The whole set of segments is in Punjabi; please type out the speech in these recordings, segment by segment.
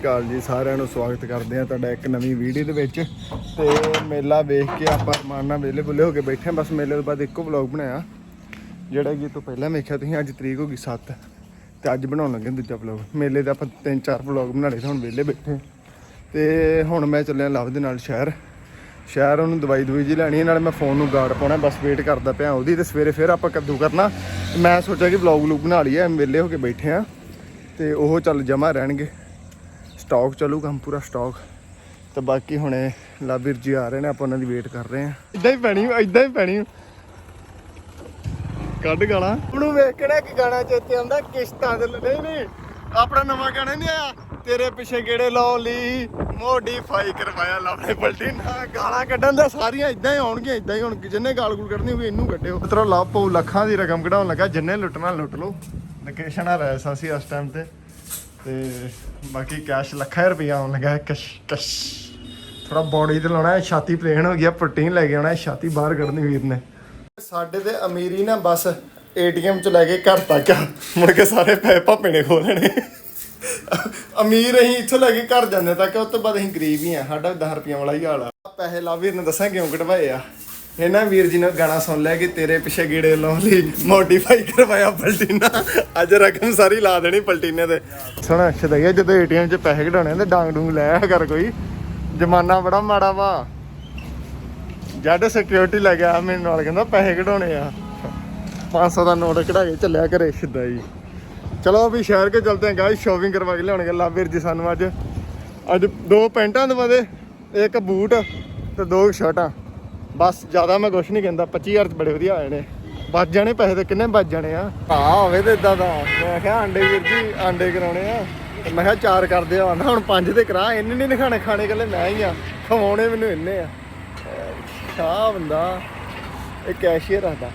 ਅਕਾਲ ਜੀ, ਸਾਰਿਆਂ ਨੂੰ ਸਵਾਗਤ ਕਰਦੇ ਆ ਤੁਹਾਡਾ ਇੱਕ ਨਵੀਂ ਵੀਡੀਓ ਦੇ ਵਿੱਚ। ਤੇ ਮੇਲਾ ਵੇਖ ਕੇ ਆਪਾਂ ਮਾਰਨਾ ਵੇਲੇ ਬੁੱਲੇ ਹੋ ਕੇ ਬੈਠੇ ਹਾਂ। ਬਸ ਮੇਲੇ ਤੋਂ ਬਾਅਦ ਇੱਕੋ ਵਲੌਗ ਬਣਾਇਆ, ਜਿਹੜਾ ਕਿ ਤੋਂ ਪਹਿਲਾਂ ਵੇਖਿਆ ਤੁਸੀਂ, ਅੱਜ ਤਰੀਕ ਹੋ ਗਈ 7 ਤੇ ਅੱਜ ਬਣਾਉਣ ਲੱਗੇ ਦੂਜਾ ਵਲੌਗ ਮੇਲੇ ਦਾ ਆਪਾਂ ਤਿੰਨ ਚਾਰ ਵਲੌਗ ਬਣਾ ਲਏ ਹੁਣ ਵੇਲੇ ਬੈਠੇ ਤੇ ਹੁਣ ਮੈਂ ਚੱਲਿਆ ਲਵ ਦੇ ਨਾਲ ਸ਼ਹਿਰ। ਸ਼ਹਿਰ ਉਹਨੂੰ ਦਵਾਈ ਦਵਾਈ ਜੀ ਲੈਣੀ ਹੈ, ਨਾਲੇ ਮੈਂ ਫੋਨ ਨੂੰ ਗਾਰਡ ਪਾਉਣਾ, ਬਸ ਵੇਟ ਕਰਦਾ ਪਿਆ ਉਹਦੀ ਤੇ ਸਵੇਰੇ ਫਿਰ ਆਪਾਂ ਕੱਦੂ ਕਰਨਾ। ਮੈਂ ਸੋਚਿਆ ਕਿ ਵਲੌਗ ਵਲੂਗ ਬਣਾ ਲਈਏ, ਵਿਹਲੇ ਹੋ ਕੇ ਬੈਠੇ ਆ ਤੇ ਉਹ ਚੱਲ ਜਮਾ ਰਹਿਣਗੇ। ਸਟਾਕ ਚੱਲੂ ਕੰਮ ਪੂਰਾ ਸਟਾਕ। ਤੇ ਬਾਕੀ ਹੁਣੇ ਲਾਬੀਰ ਜੀ ਆ ਰਹੇ ਨੇ ਆਪਾਂ ਉਹਨਾਂ ਦੀ ਵੇਟ ਕਰ ਰਹੇ ਆ ਇਦਾਂ ਹੀ ਪੈਣੀ ਇਦਾਂ ਹੀ ਪੈਣੀ। ਕੱਢ ਗਾਣਾ। ਉਹਨੂੰ ਵੇਖ ਕੇ ਨਾ ਇੱਕ ਗਾਣਾ ਚੇਤੇ ਆਉਂਦਾ ਕਿਸ਼ਤਾਂ ਦੇ ਨਹੀਂ ਨਹੀਂ ਆਪਣਾ ਨਵਾਂ ਗਾਣਾ ਨਹੀਂ ਆਇਆ। ਤੇਰੇ ਪਿੱਛੇ ਗੇੜੇ ਲਾਉਣ ਲਈ ਮੋਡੀਫਾਈ ਕਰਵਾਇਆ ਲਾਉਣੇ ਪਲਟੀ। ਨਾ ਗਾਲਾਂ ਕੱਢਣ ਦਾ ਸਾਰੀਆਂ ਇਦਾਂ ਹੀ ਆਉਣਗੀਆਂ ਇਦਾਂ ਹੀ ਹੁਣ ਜਿੰਨੇ ਗਾਲ ਗੁਲ ਕੱਢਣੀ ਹੋਵੇ ਇਹਨੂੰ ਕੱਢਿਓ। ਮਤਲਬ ਲਾਪੋ ਲੱਖਾਂ ਦੀ ਰਕਮ ਕਢਾਉਣ ਲੱਗਾ ਜਿੰਨੇ ਲੁੱਟਣਾ ਲੁੱਟ ਲਓ। ਲੋਕੇਸ਼ਨ ਆ ਰਿਹਾ ਸਾਂ ਸੀ ਇਸ ਟਾਈਮ ਤੇ। ਤੇ ਬਾਕੀ ਕੈਸ਼ ਲੱਖਾਂ ਰੁਪਈਆ ਆਉਣ ਲੱਗਾ ਹੈ ਕਸ਼ ਕਸ਼ ਥੋੜਾ ਬੋਡੀ ਤੇ ਲਾਉਣਾ ਹੈ, ਛਾਤੀ ਪਲੇਨ ਹੋ ਗਿਆ ਪ੍ਰੋਟੀਨ ਲੈ ਕੇ ਆਉਣਾ ਹੈ, ਛਾਤੀ ਬਾਹਰ ਕੱਢਣੀ ਵੀਰ ਨੇ। ਸਾਡੇ ਤੇ ਅਮੀਰੀ ਨਾ ਬਸ ਏਟੀਐਮ ਚ ਲੈ ਕੇ ਘਰ ਤੱਕ ਆ। ਮੁੜ ਕੇ ਸਾਰੇ ਪੈਸੇ ਭਾਪੇ ਨੇ ਖੋ ਲੈਣੇ। ਅਮੀਰ ਅਸੀਂ ਇੱਥੋਂ ਲੈ ਕੇ ਘਰ ਜਾਂਦੇ ਤੱਕ ਉਸ ਤੋਂ ਬਾਅਦ ਅਸੀਂ ਗਰੀਬ ਹੀ ਆ ਸਾਡਾ 10 ਰੁਪਈਆ ਵਾਲਾ ਹੀ ਹਾਲ ਆ। ਪੈਸੇ ਲਾ ਵੀਰ ਨੇ ਦੱਸਾਂ ਕਿਉਂ ਕਢਵਾਏ ਆ? ਇਹਨਾਂ ਵੀਰ ਜੀ ਨੇ ਗਾਣਾ ਸੁਣ ਲਿਆ ਕਿ ਤੇਰੇ ਪਿੱਛੇ ਗੀੜੇ ਲਾਉਣ ਲਈ ਮੋਡੀਫਾਈ ਕਰਵਾਇਆ ਪਲਟੀਨਾ। ਅੱਜ ਰਕਮ ਸਾਰੀ ਲਾ ਦੇਣੀ ਪਲਟੀਨੇ ਤੇ। ਸੁਣਾ ਛਦਈਆ ਜਦੋਂ ਏਟੀਐਮ 'ਚ ਪੈਸੇ ਕਢਾਉਣੇ ਤੇ ਡਾਂਗ ਡੂੰਗ ਲੈ ਆਇਆ ਕਰ ਕੋਈ। ਜ਼ਮਾਨਾ ਬੜਾ ਮਾੜਾ ਵਾ। ਜੱਡ ਸਿਕਿਉਰਿਟੀ ਲੈ ਗਿਆ ਮੇਰੇ ਨਾਲ, ਕਹਿੰਦਾ ਪੈਸੇ ਕਢਾਉਣੇ ਆ। 500 ਦਾ ਨੋਟ ਕਢਾ ਕੇ ਚੱਲਿਆ ਘਰੇ ਸਿੱਧਾ ਜੀ ਚਲੋ ਵੀ ਸ਼ਹਿਰ ਕੇ ਚਲਦੇ ਹਾਂ ਗਾਇਸ ਸ਼ਾਪਿੰਗ ਕਰਵਾ ਕੇ ਲਿਆਉਣਗੇ। ਲਾਵੀਰ ਜੀ ਸਾਨੂੰ ਅੱਜ। ਅੱਜ ਦੋ ਪੈਂਟਾਂ ਦਵਾਦੇ ਇੱਕ ਬੂਟ ਤੇ ਦੋ ਸ਼ਰਟਾਂ। ਬਸ ਜ਼ਿਆਦਾ ਮੈਂ ਕੁਛ ਨਹੀਂ ਕਹਿੰਦਾ 25000 ਚ ਬੜੇ ਵਧੀਆ ਆਏ ਨੇ। ਬਚ ਜਾਣੇ ਪੈਸੇ ਤੇ ਕਿੰਨੇ ਬਚ ਜਾਣੇ ਆ? ਹਾਂ, ਹੋਵੇ ਤੇ ਇਦਾਂ ਦਾ। ਮੈਂ ਕਿਹਾ ਆਂਡੇ ਵੀਰ ਜੀ, ਆਂਡੇ ਕਰਾਉਣੇ ਆ। ਮੈਂ ਕਿਹਾ ਚਾਰ ਕਰਦੇ ਆ ਆਂਦਾ ਹੁਣ ਪੰਜ ਤੇ ਕਰਾ। ਇੰਨੇ ਨਹੀਂ ਖਾਣੇ ਖਾਣੇ ਕੱਲੇ ਮੈਂ ਹੀ ਆ। ਖਵਾਉਣੇ ਮੈਨੂੰ ਇੰਨੇ ਆ। ਸ਼ਾਹ ਬੰਦਾ, ਇਹ ਕੈਸ਼ੀਅਰ ਆਦਾ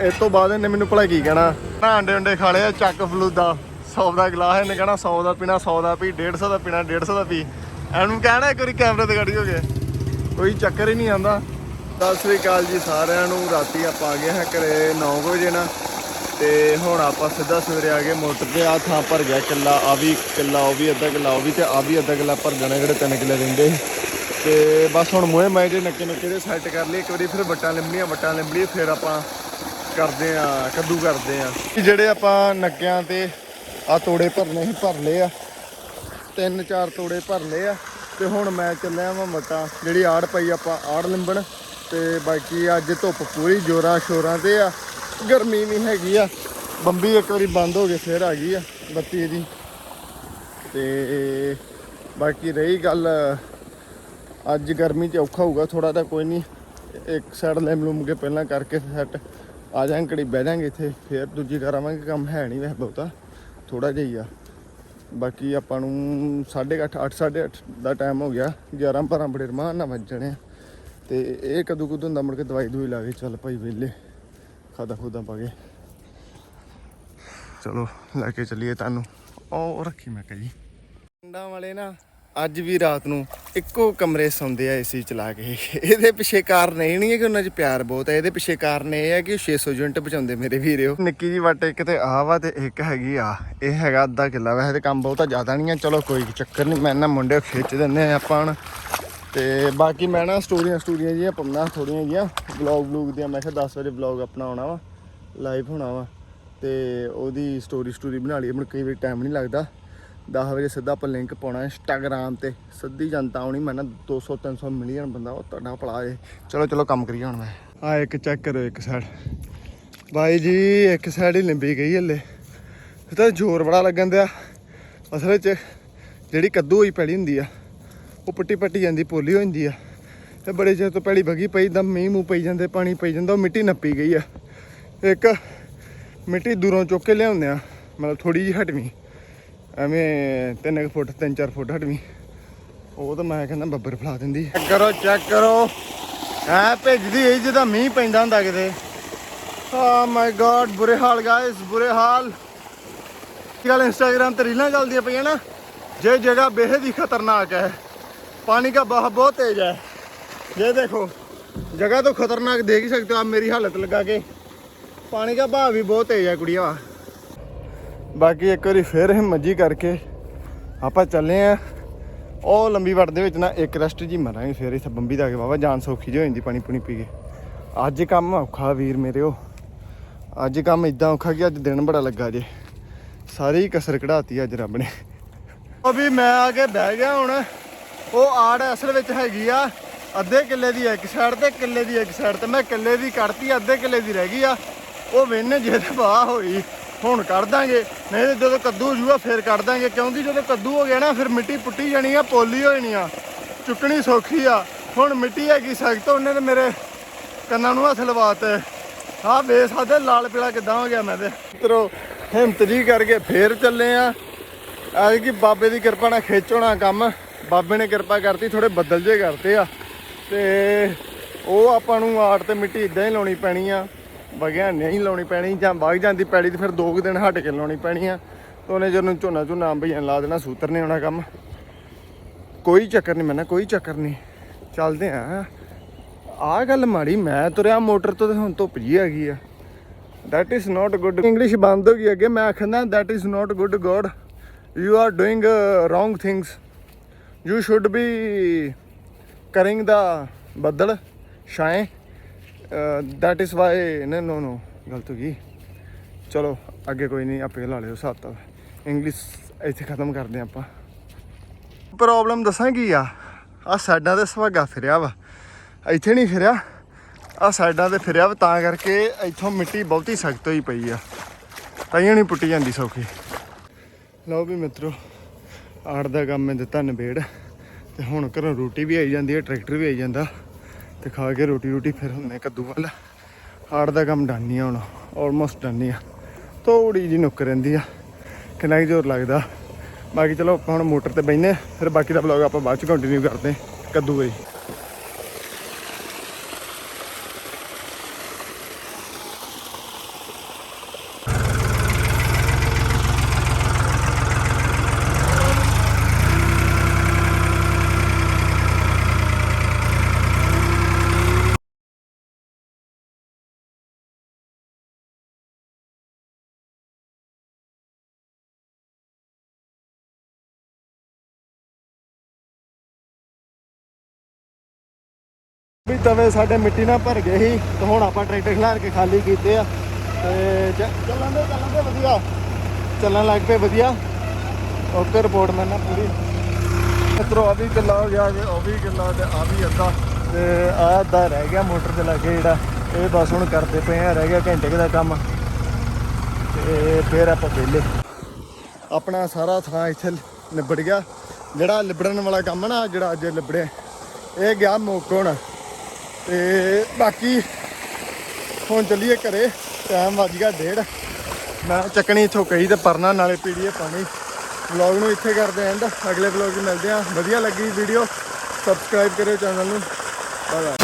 ਇਸ ਤੋਂ ਬਾਅਦ ਇਹਨੇ ਮੈਨੂੰ ਭਲਾ ਕੀ ਕਹਿਣਾ? ਆਂਡੇ ਅੰਡੇ ਖਾ ਲਿਆ ਚੱਕ ਫਲੂਦਾ। 100 ਦਾ ਗਲਾਸ ਇਹਨੇ ਕਹਿਣਾ 100 ਦਾ ਪੀਣਾ 100 ਦਾ ਪੀ 150 ਦਾ ਪੀਣਾ 150 ਦਾ ਪੀ। ਇਹਨੂੰ ਕਹਿਣਾ ਇੱਕ ਵਾਰੀ ਕੈਮਰੇ ਤੇ ਖੜੀ ਹੋ ਗਏ ਕੋਈ ਚੱਕਰ ਹੀ ਨਹੀਂ ਆਉਂਦਾ। ਸਤਿ ਸ੍ਰੀ ਅਕਾਲ ਜੀ ਸਾਰਿਆਂ ਨੂੰ। ਰਾਤੀ ਆਪਾਂ ਆ ਗਏ ਹਾਂ ਘਰੇ 9 ਵਜੇ ਨਾ ਤੇ ਹੁਣ ਆਪਾਂ ਸਿੱਧਾ ਸਵੇਰੇ ਆ ਗਏ। ਮੋਟਰ ਤੇ ਆ ਥਾਂ ਭਰ ਗਿਆ ਕਿੱਲਾ ਆ ਵੀ ਕਿੱਲਾ, ਉਹ ਵੀ ਅੱਧਾ ਕਿੱਲਾ, ਉਹ ਵੀ ਤੇ ਆ ਵੀ ਅੱਧਾ ਕਿੱਲਾ ਭਰ ਜਾਣਾ ਜਿਹੜੇ ਤਿੰਨ ਕਿੱਲੇ ਰਹਿੰਦੇ। ਸੀ। ਤੇ ਬਸ ਹੁਣ ਮੋਏ ਮੈਂ ਜੇ ਨੱਕੇ ਨੁੱਕੇ ਦੇ ਸੈੱਟ ਕਰ ਲਈ ਇੱਕ ਵਾਰੀ ਫਿਰ ਵੱਟਾਂ ਲਿੰਬਣੀਆਂ ਵੱਟਾਂ ਲਿੰਬਲੀ ਫਿਰ ਆਪਾਂ ਕਰਦੇ ਆ ਕੱਦੂ ਕਰਦੇ ਆ ਜਿਹੜੇ ਆਪਾਂ ਨੱਕਿਆਂ ਤੇ ਆ ਤੋੜੇ ਭਰਨੇ ਸੀ, ਭਰ ਲਏ ਆ। ਤਿੰਨ ਚਾਰ ਤੋੜੇ ਭਰ ਲਏ ਆ। ਤੇ ਹੁਣ ਮੈਂ ਚੱਲਿਆ ਵਾਂ ਮਟਾ। ਜਿਹੜੀ ਆੜ ਪਈ ਆਪਾਂ ਆੜ ਲਿੰਬਣ। ਤੇ ਬਾਕੀ ਅੱਜ ਧੁੱਪ ਪੂਰੀ ਜੋਰਾਂ ਸ਼ੋਰਾਂ ਤੇ ਆ। ਗਰਮੀ ਨਹੀਂ ਹੈਗੀ ਆ। ਬੰਬੀ ਇੱਕ ਵਾਰੀ ਬੰਦ ਹੋ ਗਈ ਫੇਰ ਆ ਗਈ ਆ, ਬੱਤੀ ਦੀ ਤੇ ਬਾਕੀ ਰਹੀ ਗੱਲ, ਅੱਜ ਗਰਮੀ 'ਚ ਔਖਾ ਹੋਊਗਾ ਥੋੜਾ ਤਾਂ ਕੋਈ ਨਹੀਂ। ਇੱਕ ਸਾਈਡ ਲੈਮ ਲੂਮ ਕੇ ਪਹਿਲਾਂ ਕਰਕੇ ਸੈੱਟ ਆ ਜਾਾਂਗੇ ਘੜੀ ਬਹਿ ਜਾਾਂਗੇ ਇੱਥੇ। ਫੇਰ ਦੂਜੀ ਕਰਾਵਾਂਗੇ ਕੰਮ ਹੈ ਨਹੀਂ ਵੈਸੇ ਬਹੁਤਾ। ਥੋੜਾ ਜਿਹਾ ਹੀ ਆ। ਬਾਕੀ ਆਪਾਂ ਨੂੰ 8:30 8 8:30 ਦਾ ਟਾਈਮ ਹੋ ਗਿਆ। 11 12 ਬੜੇ ਰਮਾਨ ਨਾਲ ਵੱਜਣੇ ਆ ਤੇ ਇਹ ਕਦੋਂ ਕਦੋਂ ਹੁੰਦਾ ਮੁੜ ਕੇ ਦਵਾਈ ਦੂਈ ਲਾ ਕੇ ਚੱਲ ਭਾਈ ਵੇਲੇ ਖਾਦਾ ਖੁਦਾ ਪਾ ਕੇ। ਚਲੋ, ਲੈ ਕੇ ਚੱਲੀਏ ਤੁਹਾਨੂੰ। ਉਹ ਰੱਖੀ ਮੈਂ ਕਹੀ। ਪਿੰਡਾਂ ਵਾਲੇ ਨਾ ਅੱਜ ਵੀ ਰਾਤ ਨੂੰ ਇੱਕੋ ਕਮਰੇ ਸੌਂਦੇ ਆ ਏਸੀ ਚਲਾ ਕੇ। ਇਹਦੇ ਪਿੱਛੇ ਕਾਰਨ ਇਹ ਨਹੀਂ ਹੈ ਕਿ ਉਹਨਾਂ 'ਚ ਪਿਆਰ ਬਹੁਤ ਹੈ, ਇਹਦੇ ਪਿੱਛੇ ਕਾਰਨ ਇਹ ਹੈ ਕਿ ਉਹ 600 ਯੂਨਿਟ ਬਚਾਉਂਦੇ ਮੇਰੇ ਵੀਰਿਓ ਨਿੱਕੀ ਜੀ ਵੱਟ ਇੱਕ ਤੇ ਆ ਵਾ ਤੇ ਇੱਕ ਹੈਗੀ ਆ, ਇਹ ਹੈਗਾ ਅੱਧਾ ਕਿੱਲਾ। ਵੈਸੇ ਤੇ ਕੰਮ ਬਹੁਤਾ ਜ਼ਿਆਦਾ ਨਹੀਂ ਆ, ਚਲੋ ਕੋਈ ਚੱਕਰ ਨਹੀਂ, ਮੈਂ ਨਾ ਮੁੰਡੇ ਖਿੱਚ ਦਿੰਦੇ ਆ ਆਪਾਂ ਹੁਣ। ਤੇ ਬਾਕੀ ਮੈਂ ਨਾ ਸਟੋਰੀਆਂ ਸਟੋਰੀਆਂ ਜੀਆਂ ਪੰਨਾ ਥੋੜੀਆਂ ਜੀਆਂ ਵਲੌਗ ਵਲੂਗ ਦੀਆਂ, ਮੈਂ ਕਿਹਾ 10 ਵਜੇ ਵਲੌਗ ਆਪਣਾ ਆਉਣਾ ਵਾ ਲਾਈਵ ਹੋਣਾ ਵਾ। ਤੇ ਉਹਦੀ ਸਟੋਰੀ ਸਟੋਰੀ ਬਣਾ ਲਈ ਮੈਨੂੰ ਕਈ ਵਾਰੀ ਟਾਈਮ ਨਹੀਂ ਲੱਗਦਾ। 10 ਵਜੇ ਸਿੱਧਾ ਆਪਾਂ ਲਿੰਕ ਪਾਉਣਾ ਇੰਸਟਾਗ੍ਰਾਮ ਤੇ। ਸਿੱਧੀ ਜਨਤਾ ਆਉਣੀ, ਮੈਂ ਨਾ 200 300 ਮਿਲੀਅਨ ਬੰਦਾ, ਉਹ ਤੁਹਾਡਾ ਭਲਾ ਏ ਚਲੋ ਚਲੋ, ਕੰਮ ਕਰੀਏ ਹੁਣ ਮੈਂ। ਆ ਇੱਕ ਚੈੱਕ ਕਰੋ ਇੱਕ ਸਾਈਡ ਬਾਈ ਜੀ, ਇੱਕ ਸਾਈਡ ਹੀ ਲਿੰਬੀ ਗਈ ਹਲੇ। ਤਾਂ ਜ਼ੋਰ ਬੜਾ ਲੱਗਣ ਦਿਆ। ਅਸਲ ਵਿੱਚ ਜਿਹੜੀ ਕੱਦੂ ਹੋਈ ਪੈੜੀ ਹੁੰਦੀ ਆ, ਉਹ ਪੱਟੀ ਪੱਟੀ ਜਾਂਦੀ, ਪੋਲੀ ਹੋ ਜਾਂਦੀ ਆ। ਤੇ ਬੜੇ ਚਿਰ ਤੋਂ ਪੈੜੀ ਵਗੀ ਪਈ ਦਮ ਮੀਂਹ ਮੂੰਹ ਪਈ ਜਾਂਦੇ, ਪਾਣੀ ਪਈ ਜਾਂਦਾ, ਉਹ ਮਿੱਟੀ ਨੱਪੀ ਗਈ ਆ। ਇੱਕ ਮਿੱਟੀ ਦੂਰੋਂ ਚੁੱਕ ਕੇ ਲਿਆਉਂਦੇ ਆ, ਮਤਲਬ ਥੋੜੀ ਜਿਹੀ ਹਟਵੀਂ। ਐਵੇਂ 3 ਫੁੱਟ 3-4 ਫੁੱਟ ਹਟਵੀਂ ਉਹ ਤਾਂ ਮੈਂ ਕਹਿੰਦਾ ਬੱਬਰ ਫਲਾ ਦਿੰਦੀ। ਚੈੱਕ ਕਰੋ ਚੈੱਕ ਕਰੋ। ਐ ਭਿੱਜਦੀ ਹੈ ਜਿਹਦਾ ਮੀਂਹ ਪੈਂਦਾ ਹੁੰਦਾ ਕਿਤੇ। ਆ ਮਾਈ ਗॉड ਬੁਰੇ ਹਾਲ ਗਾਇਸ ਬੁਰੇ ਹਾਲ। ਕੀ ਕੱਲ ਇੰਸਟਾਗ੍ਰਾਮ ਤੇ ਰੀਲਾਂ ਚੱਲਦੀਆਂ ਪਈਆਂ ਨਾ। ਜੇ ਜਗ੍ਹਾ ਬੇਹਦ ਹੀ ਖਤਰਨਾਕ ਹੈ। ਪਾਣੀ ਦਾ ਬਹਾਅ ਬਹੁਤ ਤੇਜ਼ ਹੈ। ये देखो जगह तो खतरनाक देख ही सकते हो आप मेरी हालत लगा के पानी का भाव भी बहुत तेज है कुड़िया ਬਾਕੀ ਇੱਕ ਵਾਰੀ ਫੇਰ ਹਿੰਮਤ ਜੀ ਕਰਕੇ ਆਪਾਂ ਚੱਲੇ ਆ। ਉਹ ਲੰਬੀ ਵੜ ਦੇ ਵਿੱਚ ਨਾ ਇੱਕ ਰੈਸਟ ਜੀ ਮਰਾਂਗੇ ਫਿਰ ਇੱਥੇ ਬੰਬੀ ਦਾ ਕੇ। ਬਾਬਾ ਜਾਨ ਸੌਖੀ ਜਿਹੀ ਹੋ ਜਾਂਦੀ ਪਾਣੀ ਪੂਣੀ ਪੀ ਕੇ। ਅੱਜ ਕੰਮ ਔਖਾ ਵੀਰ ਮੇਰੇ ਉਹ। ਅੱਜ ਕੰਮ ਇਦਾਂ ਔਖਾ ਕਿ ਅੱਜ ਦਿਨ ਬੜਾ ਲੱਗਾ ਜੇ। ਸਾਰੀ ਕਸਰ ਕਢਾਤੀ ਅੱਜ ਰੱਬ ਨੇ। ਉਹ ਵੀ ਮੈਂ ਆ ਕੇ ਬਹਿ ਗਿਆ ਹੁਣ। ਉਹ ਆੜ ਅਸਲ ਵਿੱਚ ਹੈਗੀ ਆ। ਅੱਧੇ ਕਿੱਲੇ ਦੀ ਇੱਕ ਸਾਈਡ ਤੇ ਕਿੱਲੇ ਦੀ ਇੱਕ ਸਾਈਡ ਤੇ। ਮੈਂ ਕਿੱਲੇ ਦੀ ਕੱਢਤੀ, ਅੱਧੇ ਕਿੱਲੇ ਦੀ ਰਹਿ ਗਈ ਆ। ਉਹ ਵੇਨੇ ਜਿਹਦੇ ਬਾਹ ਹੋਈ। ਹੁਣ ਕੱਢ ਦਾਂਗੇ, ਨਹੀਂ ਤੇ ਜਦੋਂ ਕੱਦੂ ਹੋ ਜੂਗਾ ਫਿਰ ਕੱਢ ਦਾਂਗੇ, ਕਿਉਂਕਿ ਜਦੋਂ ਕੱਦੂ ਹੋ ਗਿਆ ਨਾ, ਫਿਰ ਮਿੱਟੀ ਪੁੱਟੀ ਜਾਣੀ ਆ, ਪੋਲੀ ਹੋ ਜਾਣੀ ਆ। ਚੁੱਕਣੀ ਸੌਖੀ ਆ। ਹੁਣ ਮਿੱਟੀ ਹੈਗੀ ਸਖਤ, ਉਹਨੇ ਤੇ ਮੇਰੇ ਕੰਨਾਂ ਨੂੰ ਹੱਥ ਲਵਾਤੇ। ਆ ਵੇ ਲਾਲ ਪੀਲਾ ਕਿਦਾਂ ਹੋ ਗਿਆ ਮੈਂ ਤੇ। ਮਿੱਤਰੋ, ਹਿੰਮਤ ਜੀ ਕਰਕੇ ਫੇਰ ਚੱਲੇ ਆ। ਐ ਕਿ ਬਾਬੇ ਦੀ ਕਿਰਪਾ ਨਾਲ ਖੇਚੋਣਾ ਕੰਮ। ਬਾਬੇ ਨੇ ਕਿਰਪਾ ਕਰਤੀ ਥੋੜੇ ਬੱਦਲ ਜੇ ਕਰਤੇ ਆ। ਤੇ ਉਹ ਆਪਾਂ ਨੂੰ ਆੜ ਤੇ ਮਿੱਟੀ ਇਦਾਂ ਹੀ ਲਾਉਣੀ ਪੈਣੀ ਆ। ਵਗਿਆ ਨਹੀਂ ਲਾਉਣੀ ਪੈਣੀ ਜਾਂ ਵਗ ਜਾਂਦੀ ਪੈੜੀ ਤੇ ਫਿਰ ਦੋ ਕੁ ਦਿਨ ਹਟ ਕੇ ਲਾਉਣੀ ਪੈਣੀ ਆ ਤੇ ਉਹਨੇ ਜਦੋਂ ਝੋਨਾ ਝੋਨਾ ਅੰਬਈਆਂ ਲਾ ਦੇਣਾ ਸੂਤਰ ਨੇ ਆਉਣਾ ਕੰਮ। ਕੋਈ ਚੱਕਰ ਨਹੀਂ ਮੈਨਾਂ ਕੋਈ ਚੱਕਰ ਨਹੀਂ। ਚੱਲਦੇ ਆ। ਆਹ ਗੱਲ ਮਾੜੀ ਮੈਂ ਤੁਰਿਆ ਮੋਟਰ ਤੋਂ ਤੇ ਹੁਣ ਧੁੱਪ ਜੀ ਆ ਗਈ ਆ। That is not good English ਬੰਦ ਹੋ ਗਈ ਅੱਗੇ ਮੈਂ ਆਖਦਾ that is not good god you are doing uh, wrong things you should be caring ਦਾ ਬੱਦਲ ਸ਼ਾਏ that is why, no no no, ਗਲਤ ਹੋ ਗਈ। ਚਲੋ, ਅੱਗੇ ਕੋਈ ਨਹੀਂ, ਆਪੇ ਲਾ ਲਿਓ ਹਿਸਾਬ ਤਾਂ ਇੰਗਲਿਸ਼ ਇੱਥੇ ਖਤਮ ਕਰਦੇ ਹਾਂ ਆਪਾਂ। ਪ੍ਰੋਬਲਮ ਦੱਸਾਂ ਕੀ ਆ? ਆ ਸਾਈਡਾਂ ਤੇ ਸੁਹਾਗਾ ਫਿਰਿਆ ਵਾ। ਇੱਥੇ ਨਹੀਂ ਫਿਰਿਆ। ਆ ਸਾਈਡਾਂ ਤੇ ਫਿਰਿਆ ਵਾ, ਤਾਂ ਕਰਕੇ ਇੱਥੋਂ ਮਿੱਟੀ ਬਹੁਤੀ ਸਖਤ ਹੋਈ ਪਈ ਆ। ਤਾਈਆਂ ਨਹੀਂ ਪੁੱਟੀ ਜਾਂਦੀ ਸੌਖੀ। ਲਓ ਵੀ ਮਿੱਤਰੋ, ਆੜ ਦਾ ਕੰਮ ਮੈਂ ਦਿੱਤਾ ਨਿਬੇੜ। ਤੇ ਹੁਣ ਘਰੋਂ ਰੋਟੀ ਵੀ ਆਈ ਜਾਂਦੀ ਹੈ ਟਰੈਕਟਰ ਵੀ ਆਈ ਜਾਂਦਾ। ਤੇ ਖਾ ਕੇ ਰੋਟੀ ਰੋਟੀ ਫਿਰ ਹੁੰਨੇ ਕੱਦੂ ਵੱਲ। ਆੜ ਦਾ ਕੰਮ ਡਨ ਨਹੀਂ ਆ ਹੁਣ ਆਲਮੋਸਟ ਡਨ ਨਹੀਂ ਆ। ਥੋੜੀ ਜੀ ਨੁੱਕ ਰਹਿੰਦੀ ਆ, ਕਿੰਨਾ ਹੀ ਜ਼ੋਰ ਲੱਗਦਾ। ਬਾਕੀ ਚਲੋ ਆਪਾਂ ਹੁਣ ਮੋਟਰ ਤੇ ਬੈਠਨੇ ਫਿਰ ਬਾਕੀ ਦਾ ਵਲੌਗ ਆਪਾਂ ਬਾਅਦ ਚ ਕੰਟੀਨਿਊ ਕਰਦੇ ਕੱਦੂ ਗਈ ਵੀ ਤਵੇ ਸਾਡੇ ਮਿੱਟੀ ਨਾਲ ਭਰ ਗਏ ਸੀ ਤੇ ਹੁਣ ਆਪਾਂ ਟਰੈਕਟਰ ਖਿਲਾਰ ਕੇ ਖਾਲੀ ਕੀਤੇ ਆ ਤੇ ਚੱਲਣ ਦੇ ਚੱਲਣ ਦੇ ਵਧੀਆ। ਚੱਲਣ ਲੱਗ ਪਏ ਵਧੀਆ। ਓਕੇ ਰਿਪੋਰਟ ਮੈਂ ਨਾ ਪੂਰੀ। ਮਿੱਤਰੋ ਆ ਵੀ ਕਿੱਲਾ ਹੋ ਗਿਆ ਉਹ ਵੀ ਕਿੱਲਾ ਤੇ ਆ ਵੀ ਅੱਧਾ। ਤੇ ਆ ਅੱਧਾ ਰਹਿ ਗਿਆ ਮੋਟਰ ਦੇ ਲਾਗੇ ਜਿਹੜਾ। ਇਹ ਬਸ ਹੁਣ ਕਰਦੇ ਪਏ ਆ, ਰਹਿ ਗਿਆ ਘੰਟੇ ਕੁ ਦਾ ਕੰਮ। ਤੇ ਫਿਰ ਆਪਾਂ ਵਿਹਲੇ। ਆਪਣਾ ਸਾਰਾ ਥਾਂ ਇੱਥੇ ਨਿਬੜ ਗਿਆ। ਜਿਹੜਾ ਲਿਬੜਨ ਵਾਲਾ ਕੰਮ ਨਾ, ਜਿਹੜਾ ਅੱਜ ਲਿਬੜਿਆ, ਇਹ ਗਿਆ ਮੁੱਕ ਹੁਣ ਤੇ ਬਾਕੀ ਹੁਣ ਚੱਲੀਏ ਘਰੇ ਟਾਈਮ ਵੱਜ ਗਿਆ ਡੇਢ। ਮੈਂ ਚੱਕਣੀ ਇੱਥੋਂ ਕਹੀ ਤੇ ਪਰਨਾ, ਨਾਲੇ ਪੀੜੀਏ ਪਾਣੀ ਵਲੌਗ ਨੂੰ ਇੱਥੇ ਕਰਦੇ ਐਂਡ ਅਗਲੇ ਵਲੌਗ 'ਚ ਮਿਲਦੇ ਆ ਵਧੀਆ ਲੱਗੀ ਵੀਡੀਓ ਸਬਸਕ੍ਰਾਈਬ ਕਰਿਓ ਚੈਨਲ ਨੂੰ। ਬਾਏ